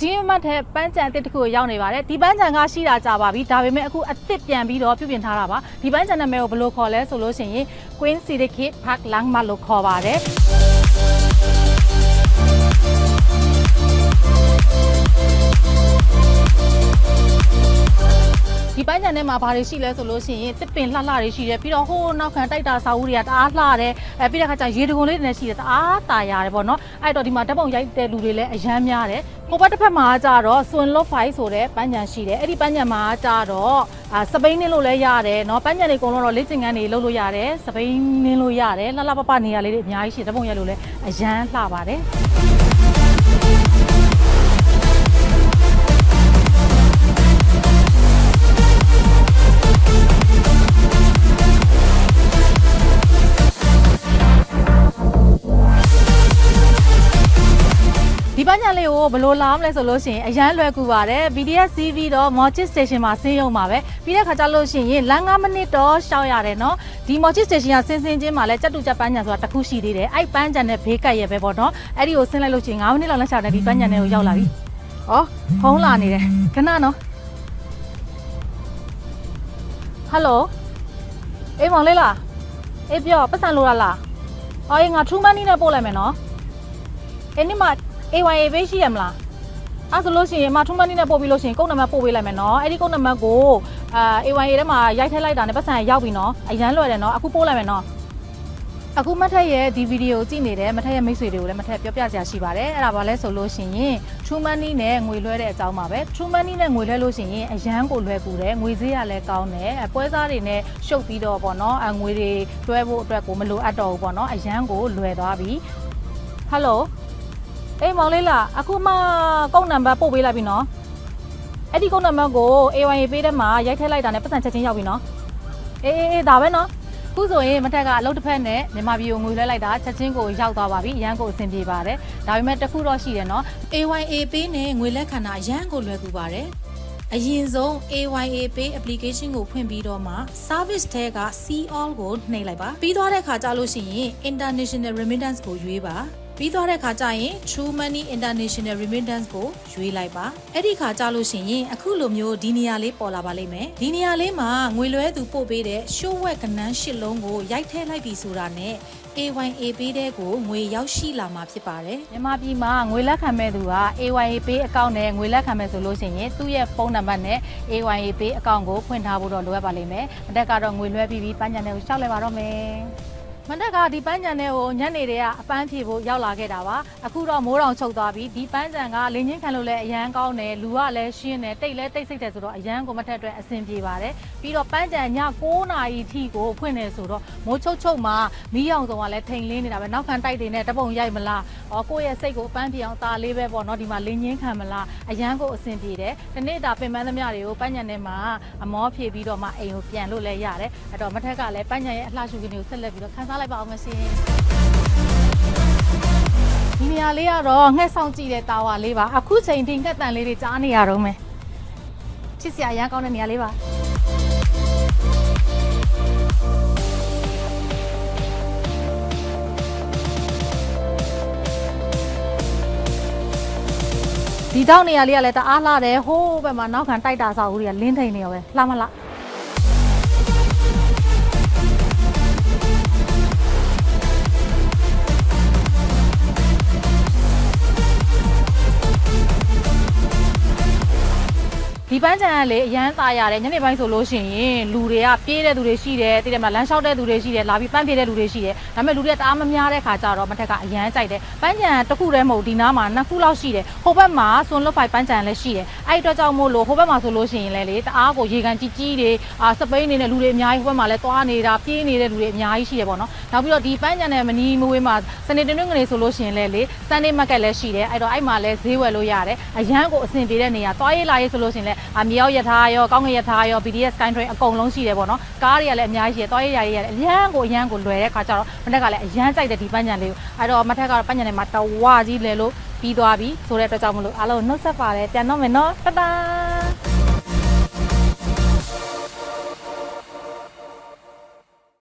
ဒီမတ်တဲ့ပန်းချံအစ်စ်တစ်ခုကိုရောက်နေပါတယ်ဒီပန်းချံကရှိတာကြပါပြီဒါပေမဲ့အခုအစ်စ်ပြန်ပြီးတော့ပြုပြင်ထားတာပါဒီပန်းချံနာမည်ကိုဘယ်လိုခေါ်လဲဆိုလို့ရှိရင် Queen Syndicate Park Langmat လို့ခေါ်ပါတယ် ပန်းချံထဲမှာဘာတွေရှိလဲဆိုလို့ရှိရင်တစ်ပင်လှလှတွေရှိတယ်ပြီးတော့ဟိုးနောက်ခံတိုက်တာစာအုပ်တွေကတအားလှတယ်အဲပြီးတဲ့ခါကျရေတံခွန်လေးတွေလည်းရှိတယ်တအားตาရတယ်ပေါ့နော်အဲ့တော့ဒီမှာဓာတ်ပုံရိုက်တဲ့လူတွေလည်းအရမ်းများတယ်ဟိုဘက်တစ်ဖက်မှာကျတော့ Swin Lot 5ဆိုတဲ့ပန်းချံရှိတယ်အဲ့ဒီပန်းချံမှာကျတော့အာစပိန်နင်းလို့လည်းရတယ်เนาะပန်းချံတွေအကုန်လုံးတော့လေ့ကျင့်ခန်းတွေလုပ်လို့ရတယ်စပိန်နင်းလို့ရတယ်လှလှပပနေရာလေးတွေအများကြီးရှိတယ်ဓာတ်ပုံရိုက်လို့လည်းအရမ်းလှပါတယ် ပညာလေးကိုဘယ်လိုလာမလဲဆိုလို့ရှိရင်အရန်လွယ်ကူပါတယ် BDS CV တော့ Mochi Station မှာဆင်းရုံပါပဲပြီးတဲ့ခါကျလို့ရှိရင်လမ်း9မိနစ်တော့ရှောက်ရတယ်နော်ဒီ Mochi Station ကဆင်းဆင်းချင်းမှာလဲစက်တူချက်ပန်းညာဆိုတာတစ်ခုရှိသေးတယ်အဲ့ပန်းညာနဲ့ဘေးကပ်ရဲပဲပေါ့နော်အဲ့ဒီကိုဆင်းလိုက်လို့ရှိရင်9မိနစ်လောက်လက်ချတဲ့ဒီပန်းညာနဲ့ကိုရောက်လာပြီဩဖုံးလာနေတယ်ခဏနော်ဟယ်လိုအေးမောင်လေးလားအေးပြောပတ်စံလိုလားလားအော်ငါထူးမန်းနီးနဲ့ပို့လိုက်မယ်နော်အဲ့ဒီမှာ AYA ဘေးရှိရမလားအဲ့ဆိုလို့ရှိရင်မထုံးမနီနဲ့ပို့ပြီးလို့ရှိရင်ကုတ်နံပါတ်ပို့ပေးလိုက်မယ်နော်အဲ့ဒီကုတ်နံပါတ်ကိုအာ AYA ထဲမှာရိုက်ထည့်လိုက်တာနဲ့ပတ်စံရောက်ပြီနော်အရန်လွယ်တယ်နော်အခုပို့လိုက်မယ်နော်အခုမထက်ရဲ့ဒီဗီဒီယိုကြည့်နေတဲ့မထက်ရဲ့မိတ်ဆွေတွေကိုလည်းမထက်ပြောပြစရာရှိပါတယ်အဲ့ဒါဘာလဲဆိုလို့ရှိရင် True Money နဲ့ငွေလွှဲတဲ့အကြောင်းပါပဲ True Money နဲ့ငွေလွှဲလို့ရှိရင်အရန်ကိုလွယ်ကူတယ်ငွေဈေးကလည်းကောင်းတယ်အပွဲစားတွေနဲ့ရှုပ်ပြီးတော့ပေါ့နော်အငွေတွေလွှဲဖို့အတွက်ကိုမလိုအပ်တော့ဘူးပေါ့နော်အရန်ကိုလွယ်သွားပြီဟယ်လို အေးမောင်လေးလားအခုမှကုန်းနံပါတ်ပို့ပေးလိုက်ပြီနော်အဲ့ဒီကုန်းနံပါတ်ကို AYA ပေးတဲ့မှာရိုက်ထည့်လိုက်တာနဲ့ပတ်စံချက်ချင်းရောက်ပြီနော်အေးအေးအေးဒါပဲနော်ခုဆိုရင်မထက်ကအလုပ်တစ်ဖက်နဲ့မြန်မာပြည်ကိုငွေလွှဲလိုက်တာချက်ချင်းကိုရောက်သွားပါပြီအရန်ကိုအဆင်ပြေပါတယ်ဒါပေမဲ့တစ်ခုတော့ရှိတယ်နော် AYA ပေးနဲ့ငွေလက်ခံတာအရန်ကိုလွယ်ကူပါတယ်အရင်ဆုံး AYA Pay application ကိုဖွင့်ပြီးတော့မှ service ထဲက see all ကိုနှိပ်လိုက်ပါပြီးသွားတဲ့ခါကြာလို့ရှိရင် international remittance ကိုရွေးပါ ပြီးသွားတဲ့ခါကျရင် True Money International Remittance ကိုရွေးလိုက်ပါအဲ့ဒီခါကျလို့ရှိရင်အခုလိုမျိုးဒီနေရာလေးပေါ်လာပါလိမ့်မယ်ဒီနေရာလေးမှာငွေလွှဲသူပို့ပေးတဲ့ရှိုးဝက်ကနန်းရှစ်လုံးကိုရိုက်ထည့်လိုက်ပြီဆိုတာနဲ့ AYA ပေးတဲ့ကိုငွေရောက်ရှိလာမှာဖြစ်ပါတယ်မြန်မာပြည်မှာငွေလက်ခံမဲ့သူက AYA Pay အကောင့်နဲ့ငွေလက်ခံမဲ့ဆိုလို့ရှိရင်သူ့ရဲ့ဖုန်းနံပါတ်နဲ့ AYA Pay အကောင့်ကိုဖွင့်ထားဖို့တော့လိုအပ်ပါလိမ့်မယ်အတက်ကတော့ငွေလွှဲပြီးပြီးပန်းချန်တဲ့ကိုရှောက်လိုက်ပါတော့မယ် မန္တကဒီပန်းချံတဲ့ကိုညနေတည်းကအပန်းဖြေဖို့ရောက်လာခဲ့တာပါအခုတော့မိုးတောင်ချုပ်သွားပြီဒီပန်းချံကလင်းချင်းခံလို့လည်းအရန်ကောင်းတယ်လူကလည်းရှင်းတယ်တိတ်လည်းတိတ်ဆိတ်တယ်ဆိုတော့အရန်ကိုမထက်အတွက်အဆင်ပြေပါတယ်ပြီးတော့ပန်းချံည9နာရီထိကိုဖွင့်နေဆိုတော့မိုးချုပ်ချုပ်မှာမီးရောင်စုံကလည်းထိန်လင်းနေတာပဲနောက်ခံတိုက်တွေနဲ့တပုံရိုက်မလား ဩကိုယ့်ရဲ့စိတ်ကိုအပန်းပြေအောင်ตาလေးပဲပေါ့နော်ဒီမှာလင်းချင်းခံမလားအရန်ကိုအဆင်ပြေတယ်ဒီနေ့တာပင်ပန်းသမျှတွေကိုပန်းချံထဲမှာအမောဖြေပြီးတော့မှအိမ်ကိုပြန်လို့လည်းရတယ်အဲ့တော့မထက်ကလည်းပန်းချံရဲ့အလှရှုခင်းတွေကိုဆက်လက်ပြီးတော့ခန်းစားလိုက်ပါအောင်မရှင်ဒီနေရာလေးကတော့ငှက်ဆောင်ကြည့်တဲ့တာဝါလေးပါအခုချိန်ထိငှက်တန်လေးတွေကြားနေရတော့မယ်ချစ်စရာအရန်ကောင်းတဲ့နေရာလေးပါ ဒီတောက်နေရာလေးကလည်းတအားလှတယ်ဟိုးဘက်မှာနောက်ခံတိုက်တာဆောက်ဦးတွေကလင်းထိန်နေရောပဲလှမလား ဒီပန်းချံကလေအရန်ตายရတယ်ညနေပိုင်းဆိုလို့ရှိရင်လူတွေကပြေးတဲ့သူတွေရှိတယ်တည်တယ်မလားလမ်းလျှောက်တဲ့သူတွေရှိတယ်လာပြီးပန်းပြေးတဲ့လူတွေရှိတယ်ဒါပေမဲ့လူတွေကတအားမများတဲ့ခါကျတော့မထက်ကအရန်ကြိုက်တယ်ပန်းချံတစ်ခုတည်းမဟုတ်ဒီနားမှာနှစ်ခုလောက်ရှိတယ်ဟိုဘက်မှာဆွန်လွတ်ဖိုင်ပန်းချံလည်းရှိတယ်အဲ့ဒီအတွက်ကြောင့်မို့လို့ဟိုဘက်မှာဆိုလို့ရှိရင်လည်းလေတအားကိုရေကန်ကြီးကြီးတွေအာစပိန်နေနဲ့လူတွေအများကြီးဟိုဘက်မှာလည်းသွားနေတာပြေးနေတဲ့လူတွေအများကြီးရှိတယ်ပေါ့နော်နောက်ပြီးတော့ဒီပန်းချံနဲ့မနီမဝေးမှာစနေတနင်္ဂနွေဆိုလို့ရှိရင်လည်းလေ Sunday market လည်းရှိတယ်အဲ့တော့အဲ့မှာလည်းဈေးဝယ်လို့ရတယ်အရန်ကိုအဆင်ပြေတဲ့နေရာသွားရေးလာရေးဆိုလို့ရှိရင်လည်း အမြောက်ရထားရောကောင်းကင်ရထားရော BDS Sky Train အကုန်လုံးရှိတယ်ပေါ့နော်ကားတွေကလည်းအများကြီးရှိတယ်သွားရေးရရေးရတယ်အရန်ကိုအရန်ကိုလွယ်တဲ့ခါကျတော့မထက်ကလည်းအရန်ကြိုက်တဲ့ဒီပန်းချံလေးကိုအဲ့တော့မထက်ကတော့ပန်းချံထဲမှာတဝါကြီးလဲလို့ပြီးသွားပြီဆိုတဲ့အတွက်ကြောင့်မလို့အားလုံးနှုတ်ဆက်ပါတယ်ပြန်တော့မယ်နော်တတား